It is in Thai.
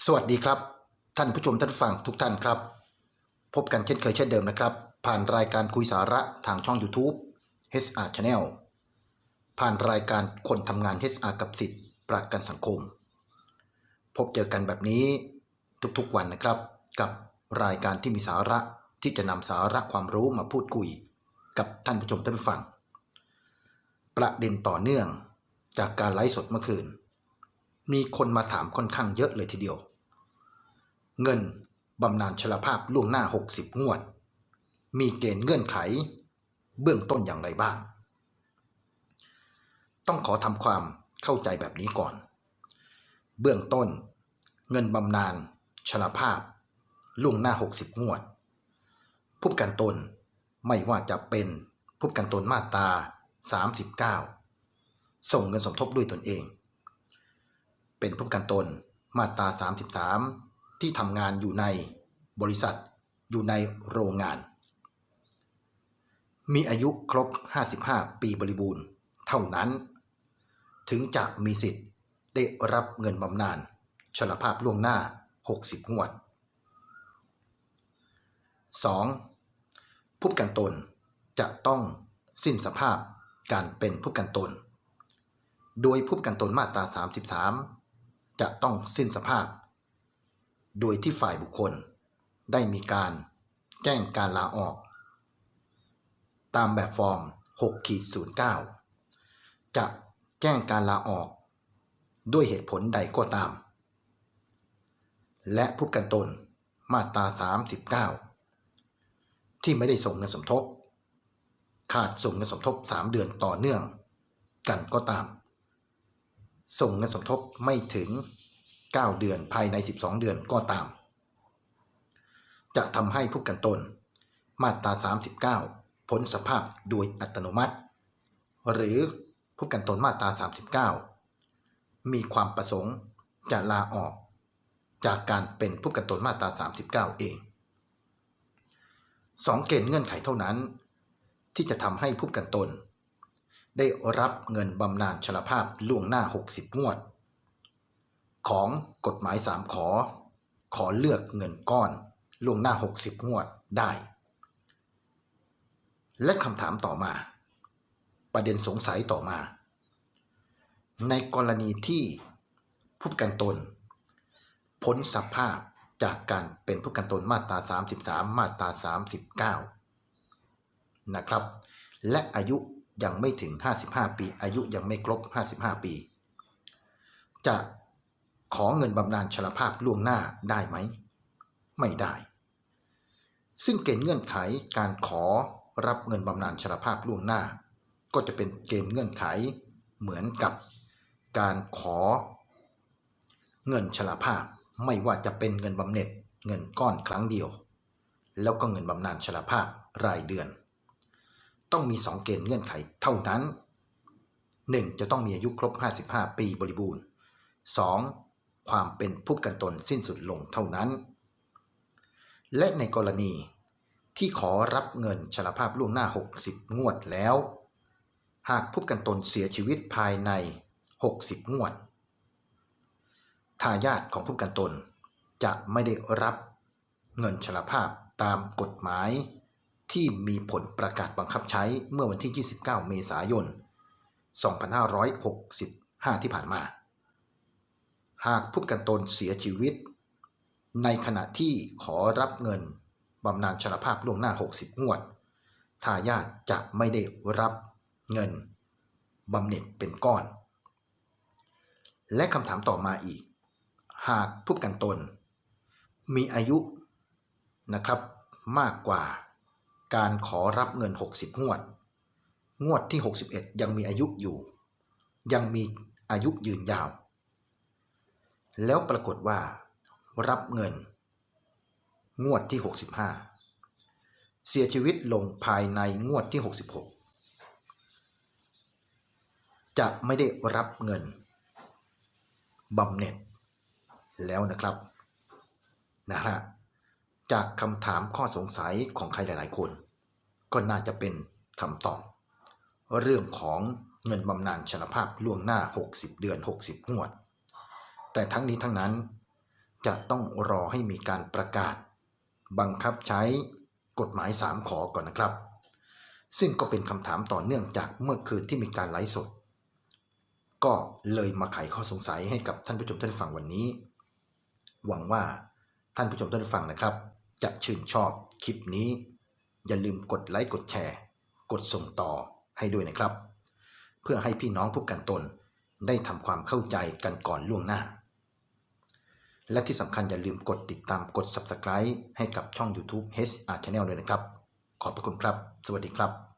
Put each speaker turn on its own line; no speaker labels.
สวัสดีครับ ท่านผู้ชมท่านฟังทุกท่านครับ พบกันเช่นเคยเช่นเดิมนะครับ ผ่านรายการคุยสาระทางช่อง YouTube HR Channel ผ่านรายการคนทำงาน HR กับสิทธิ์ประกันสังคม พบเจอกันแบบนี้ทุกๆวันนะครับ กับรายการที่มีสาระที่จะนำสาระความรู้มาพูดคุย กับท่านผู้ชมท่านผู้ฟัง ประเด็นต่อเนื่องจากการไลฟ์สดเมื่อคืน มีคนมาถามค่อนข้างเยอะเลยทีเดียว เงินบำนาญชราภาพล่วงหน้า 60 งวด มีเกณฑ์เงื่อนไข เบื้องต้นอย่างไรบ้าง ต้องขอทำความเข้าใจแบบนี้ก่อน เบื้องต้น เงินบำนาญชราภาพล่วงหน้า 60 งวด ผู้ประกันตนไม่ว่าจะเป็นผู้ประกันตนมาตรา 39 ส่งเงินสมทบด้วยตนเอง เป็นผู้ประกันตนมาตรา 33 ที่ทำงานอยู่ในบริษัทอยู่ในโรงงาน มีอายุครบ 55 ปีบริบูรณ์เท่านั้น ถึงจะมีสิทธิ์ได้รับเงินบำนาญชราภาพล่วงหน้า 60 งวด 2. ผู้ประกันตนจะต้องสิ้นสภาพการเป็นผู้ประกันตน โดยผู้ประกันตนมาตรา 33 จะต้องสิ้นสภาพ โดยที่ฝ่ายบุคคล ได้มีการแจ้งการลาออก ตามแบบฟอร์ม6ขีด09 จะแจ้งการลาออก ด้วยเหตุผลใดก็ตาม และผู้กันตนมาตรา 39 ที่ไม่ได้ส่งเงินสมทบ ขาดส่งเงินสมทบ 3 เดือนต่อเนื่อง กันก็ตาม ส่งเงินสมทบไม่ถึง 9 เดือนภายใน 12 เดือนก็ตาม จะทำให้ผู้กันตน มาตรา 39 พ้นสภาพโดยอัตโนมัติ หรือผู้กันตนมาตรา 39 มีความประสงค์จะลาออก จากการเป็นผู้กันตนมาตรา 39 เองสองเกณฑ์เงื่อนไขเท่านั้น ที่จะทำให้ผู้กันตน ได้รับเงินบำนาญชราภาพล่วงหน้า 60 งวด ของกฎหมาย 3 ขอ ขอเลือกเงินก้อนล่วงหน้า 60 งวดได้ และคำถามต่อมา ประเด็นสงสัยต่อมา ในกรณีที่ผู้ประกันตน พ้นสภาพจากการเป็นผู้ประกันตนมาตรา 33 มาตรา 39 นะครับ และอายุยังไม่ถึง 55 ปี อายุยังไม่ครบ 55 ปี จะ ขอเงินบำนาญชราภาพล่วงหน้าได้ไหม ไม่ได้ ซึ่งเกณฑ์เงื่อนไขการขอรับเงินบำนาญชราภาพล่วงหน้า ก็จะเป็นเกณฑ์เงื่อนไขเหมือนกับการขอ เงินชราภาพไม่ว่าจะเป็นเงินบำเหน็จเงินก้อนครั้งเดียว แล้วก็เงินบำนาญชราภาพรายเดือน ต้องมี 2 เกณฑ์เงื่อนไขเท่านั้น 1. จะต้องมีอายุครบ 55 ปีบริบูรณ์ 2. ความเป็นผู้กันตนสิ้นสุดลงเท่านั้น และในกรณีที่ขอรับเงินชราภาพล่วงหน้า 60 งวดแล้ว หากผู้กันตนเสียชีวิตภายใน 60 งวด ทายาทของผู้กันตนจะไม่ได้รับเงินชราภาพตามกฎหมายที่มีผลประกาศบังคับใช้เมื่อวันที่ 29 เมษายน 2565 ที่ผ่านมา หากผู้ประกันตนเสียชีวิต ในขณะที่ขอรับเงินบำนาญชราภาพล่วงหน้า 60 งวด ทายาทจะไม่ได้รับเงินบำเหน็จเป็นก้อน และคำถามต่อมาอีก หากผู้ประกันตน มีอายุนะครับมากกว่าการขอรับเงิน 60 งวด งวดที่ 61 ยังมีอายุอยู่ ยังมีอายุยืนยาว แล้วปรากฏว่า รับเงิน งวดที่ 65 เสียชีวิตลงภายในงวดที่ 66 จะไม่ได้รับเงินบำเหน็จแล้วนะครับนะฮะจากคำถามข้อสงสัยของใครหลาย ๆ คน ก็น่าจะเป็นคำตอบ เรื่องของเงินบำนาญชราภาพล่วงหน้า 60 เดือน 60งวด แต่ทั้งนี้ทั้งนั้น จะต้องรอให้มีการประกาศ บังคับใช้กฎหมาย 3 ขอก่อนนะครับ ซึ่งก็เป็นคำถามต่อเนื่องจากเมื่อคืนที่มีการไลฟ์สด ก็เลยมาไขข้อสงสัยให้กับท่านผู้ชมท่านฟังวันนี้ หวังว่าท่านผู้ชมท่านฟังนะครับ จะชื่นชอบคลิปนี้ อย่าลืมกดไลค์กดแชร์ กดส่งต่อให้ด้วยนะครับ เพื่อให้พี่น้องผู้กันตนได้ทำความเข้าใจกันก่อนล่วงหน้า และที่สำคัญอย่าลืมกดติดตามกด Subscribe ให้กับช่อง YouTube HR Channel ด้วยนะครับ ขอบพระคุณครับ สวัสดีครับ